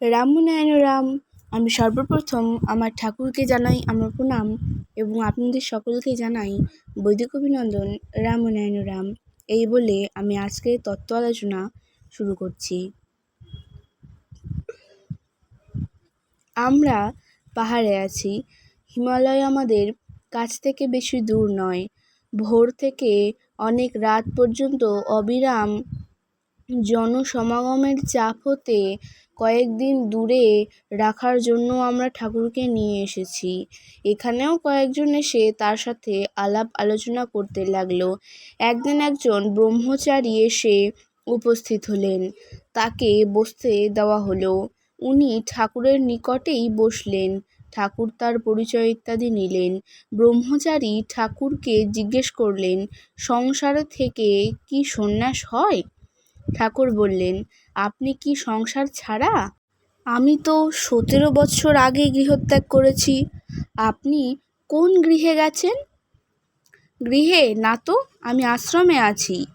রাম নারায়ণ রাম, আমি সর্বপ্রথম আমার ঠাকুরকে জানাই আমার প্রণাম এবং আপনাদের সকলকে জানাই বৈদিক অভিনন্দন, রাম নারায়ণ রাম। এই বলে আমি আজকের তত্ত্ব আলোচনা শুরু করছি। আমরা পাহাড়ে আছি। হিমালয় আমাদের কাছ থেকে বেশি দূর নয়। ভোর থেকে অনেক রাত পর্যন্ত অবিরাম জনসমাগমের চাপ হতে কয়েকদিন দূরে রাখার জন্য আমরা ঠাকুরকে নিয়ে এসেছি। এখানেও কয়েকজন এসে তার সাথে আলাপ আলোচনা করতে লাগল। একদিন একজন ব্রহ্মচারী এসে উপস্থিত হলেন। তাকে বসতে দেওয়া হলো। উনি ঠাকুরের নিকটেই বসলেন। ঠাকুর তার পরিচয় ইত্যাদি নিলেন। ব্রহ্মচারী ঠাকুরকে জিজ্ঞেস করলেন, সংসার থেকে কি সন্ন্যাস হয়? ঠাকুর বললেন, আপনি কি সংসার ছাড়া? আমি তো সতেরো বছর আগে গৃহত্যাগ করেছি। আপনি কোন গৃহে গেছেন? গৃহে? না তো, আমি আশ্রমে আছি।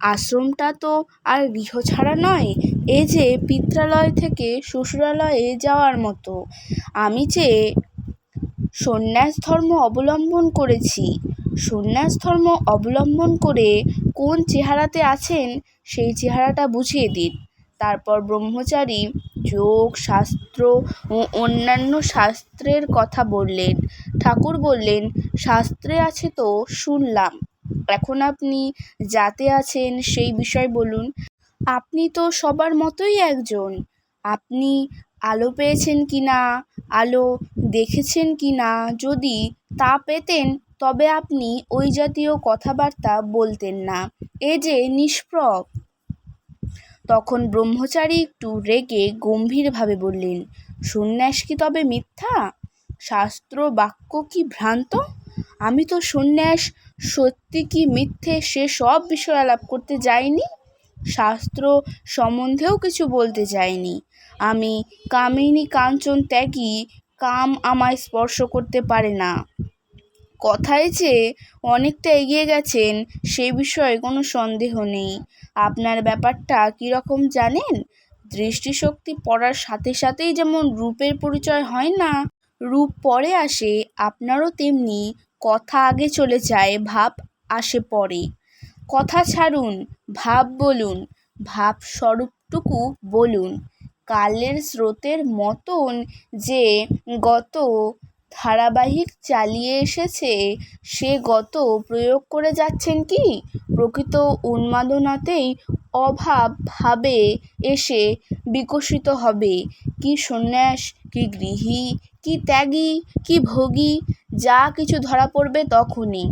আশ্রমটা তো আর গৃহ ছাড়া নয়, এ যে পিত্রালয় থেকে শ্বশুরালয়ে যাওয়ার মতো। আমি যে সন্ন্যাস ধর্ম অবলম্বন করেছি সন্ন্যাস ধর্ম অবলম্বন করে কোন চেহারাতে আছেন, সেই চেহারাটা বুঝিয়ে দিন। তারপর ব্রহ্মচারী যোগ, শাস্ত্র ও অন্যান্য শাস্ত্রের কথা বললেন। ঠাকুর বললেন, শাস্ত্রে আছে তো, শুনলাম। এখন আপনি যাতে আছেন সেই বিষয় বলুন। আপনি তো সবার মতোই একজন। আপনি আলো পেয়েছেন কি না আলো দেখেছেন কি না যদি তা পেতেন তবে আপনি ওই জাতীয় কথাবার্তা বলতেন না। এ যে নিষ্প্রভ। তখন ব্রহ্মচারী একটু রেগে গম্ভীরভাবে বললেন, সন্ন্যাস কি তবে মিথ্যা? শাস্ত্র বাক্য কি ভ্রান্ত? আমি তো সন্ন্যাস, সত্যি কি মিথ্যে সে সব বিষয় আলাপ করতে যাইনি? শাস্ত্র সম্বন্ধেও কিছু বলতে যাইনি। আমি কামিনী কাঞ্চন ত্যাগী, কাম আমায় স্পর্শ করতে পারে না। কথায় যে অনেকটা এগিয়ে গেছেন, সে বিষয়ে কোনো সন্দেহ নেই। আপনার ব্যাপারটা কীরকম জানেন? দৃষ্টিশক্তি পড়ার সাথে সাথেই যেমন রূপের পরিচয় হয় না, রূপ পরে আসে, আপনারও তেমনি কথা আগে চলে যায়, ভাব আসে পরে। কথা ছাড়ুন, ভাব বলুন, ভাব স্বরূপটুকু বলুন। কালের স্রোতের মতন যে গত ধারাবাহিক চালিয়ে এসেছে, সে গত প্রয়োগ করে যাচ্ছেন কি? প্রকৃত উন্মাদনাতেই অভাব ভাবে এসে বিকশিত হবে। কি সন্ন্যাস, কি গৃহী, কি ত্যাগী, কি ভোগী, যা কিছু ধরা পড়বে তখনই।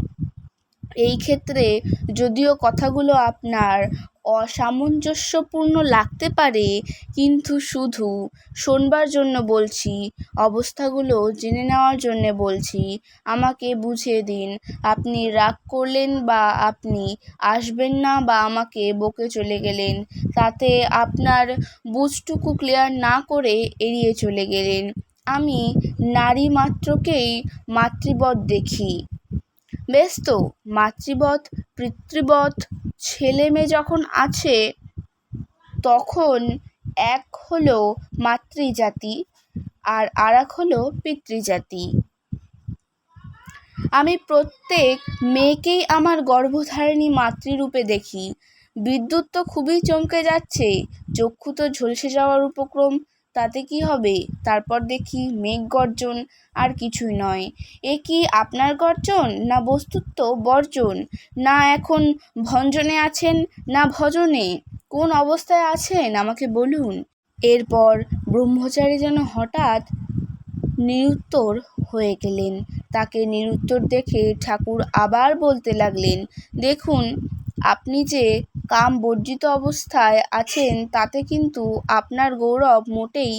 এই ক্ষেত্রে যদিও কথাগুলো আপনার অসামঞ্জস্যপূর্ণ লাগতে পারে, কিন্তু শুধু শোনবার জন্য বলছি, অবস্থাগুলো জেনে নেওয়ার জন্যে বলছি। আমাকে বুঝিয়ে দিন, আপনি রাগ করলেন বা আপনি আসবেন না বা আমাকে বকে চলে গেলেন, তাতে আপনার বুঝটুকু ক্লিয়ার না করে এড়িয়ে চলে গেলেন। আমি নারী মাত্রকেই মাতৃবৎ দেখি। বেশ তো মাতৃবৎ পিতৃবৎ ছেলে মেয়ে যখন আছে, তখন এক হলো মাতৃজাতি আর আরেক হলো পিতৃজাতি। আমি প্রত্যেক মেয়েকেই আমার গর্ভধারিণী মাতৃরূপে দেখি। বিদ্যুৎ তো খুবই চমকে যাচ্ছে, চক্ষু তো ঝলসে যাওয়ার উপক্রম তাতে কি হবে? তারপর দেখি মেঘ গর্জন, আর কিছুই নয়। এ কি আপনার গর্জন? না বস্তুত্ব বর্জন। না এখন ভঞ্জনে আছেন, না ভজনে? কোন অবস্থায় আছেন? আমাকে বলুন। এরপর ব্রহ্মচারী যেন হঠাৎ নিরুত্তর হয়ে গেলেন। তাকে নিরুত্তর দেখে ঠাকুর আবার বলতে লাগলেন, দেখুন, আপনি যে কাম বর্জিত অবস্থায় আছেন, তাতে কিন্তু আপনার গৌরব মোটেই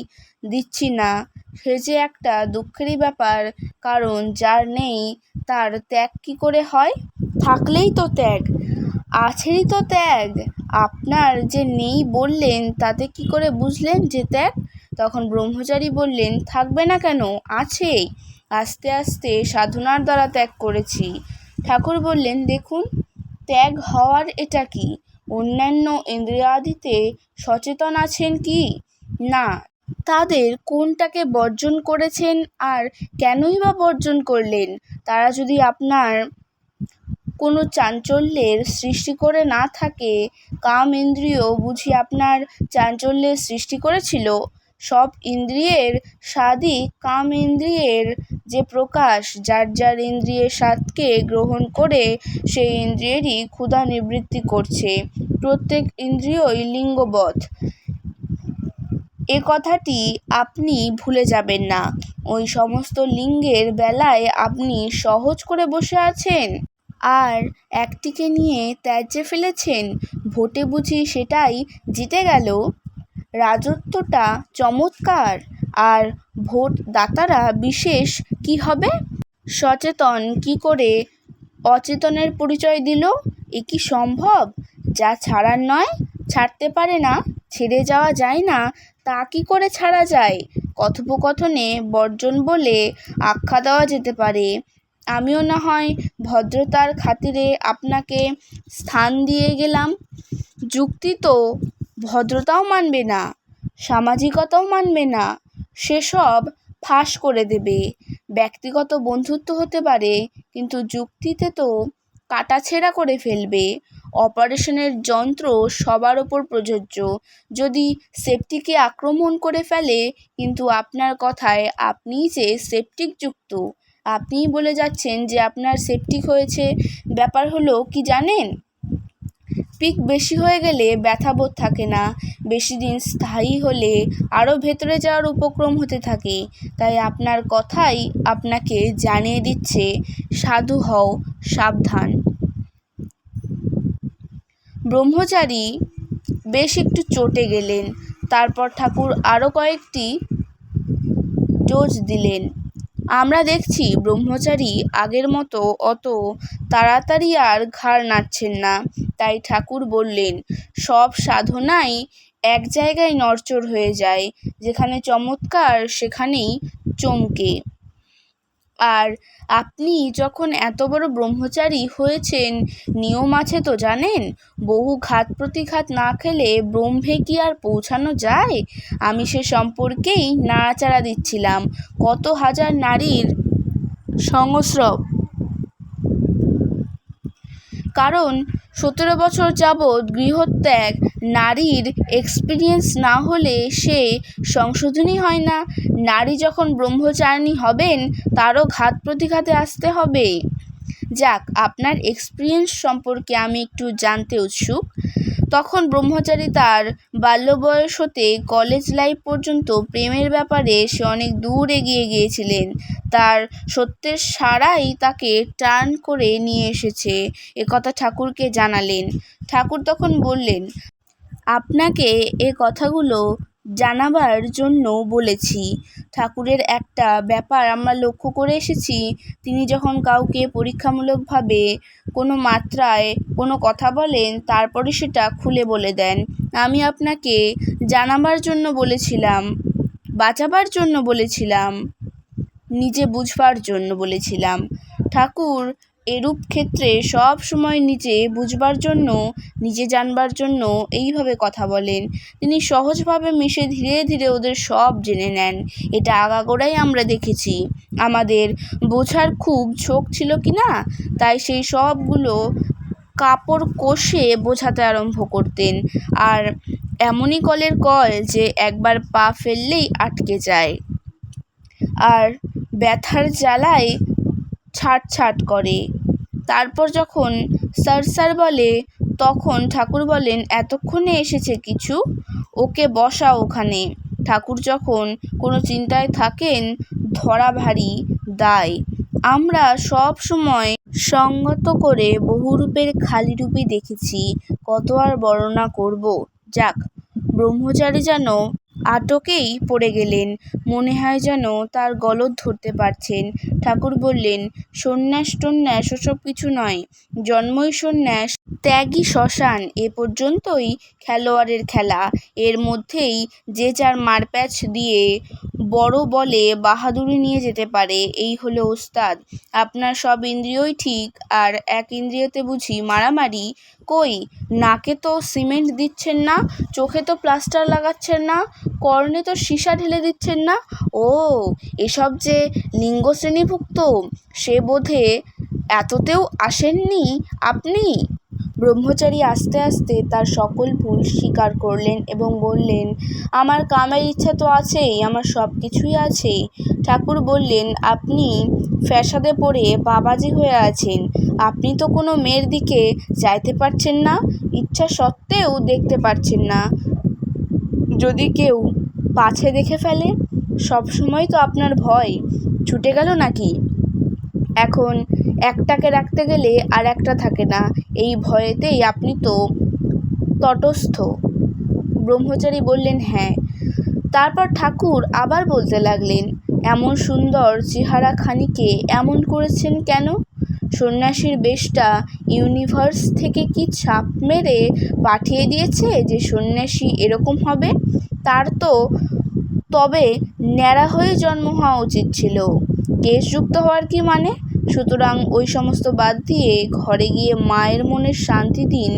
দিচ্ছি না। সে যে একটা দুঃখেরই ব্যাপার, কারণ যার নেই, তার ত্যাগ কী করে হয়? থাকলেই তো ত্যাগ। আছেরই তো ত্যাগ। আপনার যে নেই বললেন, তাতে কি করে বুঝলেন যে ত্যাগ? তখন ব্রহ্মচারী বললেন, থাকবে না কেন? আছেই। আস্তে আস্তে সাধনার দ্বারা ত্যাগ করেছি। ঠাকুর বললেন, দেখুন, ত্যাগ হওয়ার এটা কি? অন্যান্য ইন্দ্রিয়াদিতে সচেতন আছেন কি? না, তাদের কোনটাকে বর্জন করেছেন আর কেনই বা বর্জন করলেন? তারা যদি আপনার কোনো চাঞ্চল্যের সৃষ্টি করে না থাকে, কাম ইন্দ্রিয় বুঝি আপনার চাঞ্চল্যের সৃষ্টি করেছিল? সব ইন্দ্রিয়ের স্বাদই কাম ইন্দ্রিয়ের যে প্রকাশ, যার যার ইন্দ্রিয়ের স্বাদকে গ্রহণ করে সেই ইন্দ্রিয়েরই ক্ষুধা নিবৃত্তি করছে। প্রত্যেক ইন্দ্রিয়ই লিঙ্গবৎ। এ কথাটি আপনি ভুলে যাবেন না। ওই সমস্ত লিঙ্গের বেলায় আপনি সহজ করে বসে আছেন? আর একটিকে নিয়ে ত্যায্যে ফেলেছেন? ভোটে বুঝি সেটাই জিতে গেল? রাজত্বটা চমৎকার। আর ভোটদাতারা বিশেষ কী হবে? সচেতন কী করে অচেতনের পরিচয় দিল? এ কি সম্ভব? যা ছাড়ার নয়, ছাড়তে পারে না, ছেড়ে যাওয়া যায় না, তা কী করে ছাড়া যায়? কথোপকথনে বর্জন বলে আখ্যা দেওয়া যেতে পারে। আমিও না হয় ভদ্রতার খাতিরে আপনাকে স্থান দিয়ে গেলাম। যুক্তি তো ভদ্রতাও মানবে না, সামাজিকতাও মানবে না সেসব ফাঁস করে দেবে। ব্যক্তিগত বন্ধুত্ব হতে পারে, কিন্তু যুক্তিতে তো কাটাছেঁড়া করে ফেলবে। অপারেশনের যন্ত্র সবার ওপর প্রযোজ্য। যদি সেপটিকে আক্রমণ করে ফেলে, কিন্তু আপনার কথায় আপনিই যে সেপটিকযুক্ত আপনিই বলে যাচ্ছেন যে আপনার সেপটিক হয়েছে। ব্যাপার হলো, কি জানেন? পিক বেশি হয়ে গেলে ব্যথাবোধ থাকে না। বেশি দিন স্থায়ী হলে আরও ভেতরে যাওয়ার উপক্রম হতে থাকে। তাই আপনার কথাই আপনাকে জানিয়ে দিচ্ছে, সাধু হও, সাবধান। ব্রহ্মচারী বেশ একটু চটে গেলেন। তারপর ঠাকুর আরও কয়েকটি ডোজ দিলেন। আমরা দেখছি ব্রহ্মচারী আগের মতো অত তাড়াতাড়ি আর ঘাড় নাড়ছেন না। তাই ঠাকুর বললেন, সব সাধনাই এক জায়গায় নড়চড় হয়ে যায়, যেখানে চমৎকার সেখানেই চমকে। আর আপনি যখন এত বড় ব্রহ্মচারী হয়েছেন, নিয়ম আছে তো জানেন? বহু ঘাত প্রতিঘাত না খেলে ব্রহ্মে কি আর পৌঁছানো যায়? আমি সে সম্পর্কেই নাড়াচাড়া দিচ্ছিলাম। কত হাজার নারীর সংস্রব। কারণ সতেরো বছর যাবৎ গৃহত্যাগ, নারীর এক্সপিরিয়েন্স না হলে সে সংশোধনই হয় না। নারী যখন ব্রহ্মচারিণী হবেন, তারও ঘাত প্রতিঘাতে আসতে হবে। যাক, আপনার এক্সপিরিয়েন্স সম্পর্কে আমি একটু জানতে উৎসুক। তখন ব্রহ্মচারী তার বাল্যবয়স হতে কলেজ লাইফ পর্যন্ত প্রেমের ব্যাপারে সে অনেক দূর এগিয়ে গিয়েছিলেন। তার সত্যের সারাই তাকে টার্ন করে নিয়ে এসেছে। একথা ঠাকুরকে জানালেন। ঠাকুর তখন বললেন, আপনাকে এ কথাগুলো জানাবার জন্য বলেছি। ঠাকুরের একটা ব্যাপার আমরা লক্ষ্য করে এসেছি। তিনি যখন কাউকে পরীক্ষামূলকভাবে কোনো মাত্রায় কোনো কথা বলেন, তারপরে সেটা খুলে বলে দেন। আমি আপনাকে জানাবার জন্য বলেছিলাম, বাঁচাবার জন্য বলেছিলাম, নিজে বুঝবার জন্য বলেছিলাম। ঠাকুর এরূপ ক্ষেত্রে সব সময় নিজে বুঝবার জন্য, নিজে জানবার জন্য এইভাবে কথা বলেন। তিনি সহজভাবে মিশে ধীরে ধীরে ওদের সব জেনে নেন। এটা আগাগোড়াই আমরা দেখেছি। আমাদের বোঝার খুব ঝোঁক ছিল কি না? তাই সেই সবগুলো কাপড় কষে বোঝাতে আরম্ভ করতেন। আর এমনই কলের কল যে একবার পা ফেললেই আটকে যায়। আর ব্যথার জ্বালায় ছাট ছাট করে। তারপর যখন স্যার স্যার বলে, তখন ঠাকুর বলেন, এতক্ষণে এসেছে কিছু? ওকে বসা ওখানে। ঠাকুর যখন কোনো চিন্তায় থাকেন, ধরা ভারী, দায়। আমরা সব সময় সঙ্গত করে বহুরূপের খালি রূপই দেখেছি। কত আর বর্ণনা করব? যাক, ব্রহ্মচারী যেন আটকেই পড়ে গেলেন। মনে হয় যেন তার গলদ ধরতে পারছেন। ঠাকুর বললেন, সন্ন্যাস টন্যাস, ওসব কিছু নয়। জন্মই সন্ন্যাস, ত্যাগই শ্মশান। এ পর্যন্তই খেলোয়াড়ের খেলা। এর মধ্যেই যে যার মারপ্যাঁচ দিয়ে বড় বলে বাহাদুরি নিয়ে যেতে পারে, এই হলো ওস্তাদ। আপনার সব ইন্দ্রিয়ই ঠিক, আর এক ইন্দ্রিয়তে বুঝি মারামারি? কই? নাকে তো সিমেন্ট দিচ্ছেন না, চোখে তো প্লাস্টার লাগাচ্ছেন না, কর্ণে তো সীসা ঢেলে দিচ্ছেন না? ও, এসব যে লিঙ্গ শ্রেণীভুক্ত সে বোধে এততেও আসেননি আপনি? ব্রহ্মচারী আস্তে আস্তে তার সকল ভুল স্বীকার করলেন এবং বললেন, আমার কামের ইচ্ছা তো আছেই, আমার সব কিছুই আছে ঠাকুর বললেন, আপনি ফ্যাসাদে পড়ে বাবাজি হয়ে আছেন। আপনি তো কোনো মেয়ের দিকে চাইতে পারছেন না, ইচ্ছা সত্ত্বেও দেখতে পারছেন না। যদি কেউ পাছে দেখে ফেলে সব সময় তো আপনার ভয়। ছুটে গেল নাকি? এখন একটাকে রাখতে গেলে আর একটা থাকে না। এই ভয়েতেই আপনি তো তটস্থ। ব্রহ্মচারী বললেন হ্যাঁ। তারপর ঠাকুর আবার বলতে লাগলেন, এমন সুন্দর চেহারা খানিকে এমন করেছেন কেন? সন্ন্যাসীর বেশটা ইউনিভার্স থেকে কি ছাপ মেরে পাঠিয়ে দিয়েছে যে সন্ন্যাসী এরকম হবে? তার তো তবে ন্যাড়া হয়ে জন্ম হওয়া উচিত ছিল। কেশযুক্ত হওয়ার কি মানে? সুতরাং ওই সমস্ত বাদ দিয়ে ঘরে গিয়ে মায়ের মনের শান্তি দিন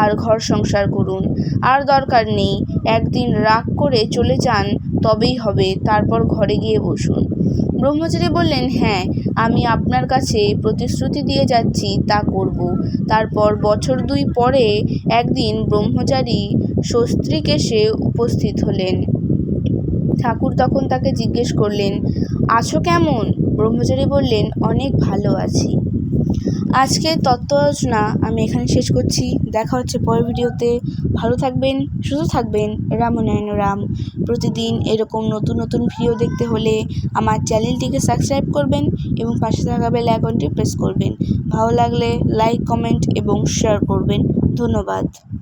আর ঘর সংসার করুন। আর দরকার নেই, একদিন রাগ করে চলে যান, তবেই হবে, তারপর ঘরে গিয়ে বসুন। ব্রহ্মচারী বললেন হ্যাঁ আমি আপনার কাছে প্রতিশ্রুতি দিয়ে যাচ্ছি, তা করব। তারপর বছর দুই পরে একদিন ব্রহ্মচারী সস্ত্রীক এসে উপস্থিত হলেন। ঠাকুর তখন তাকে জিজ্ঞেস করলেন আছো কেমন? ব্রহ্মচারী বললেন, অনেক ভালো আছি। আজকের তত্ত্ব আলোচনা আমি এখানে শেষ করছি। দেখা হচ্ছে পরের ভিডিওতে। ভালো থাকবেন, সুস্থ থাকবেন। রামনারায়ণ রাম। প্রতিদিন এরকম নতুন নতুন ভিডিও দেখতে হলে আমার চ্যানেলটিকে সাবস্ক্রাইব করবেন এবং পাশে থাকা বেল আইকনটি প্রেস করবেন। ভালো লাগলে লাইক, কমেন্ট এবং শেয়ার করবেন। ধন্যবাদ।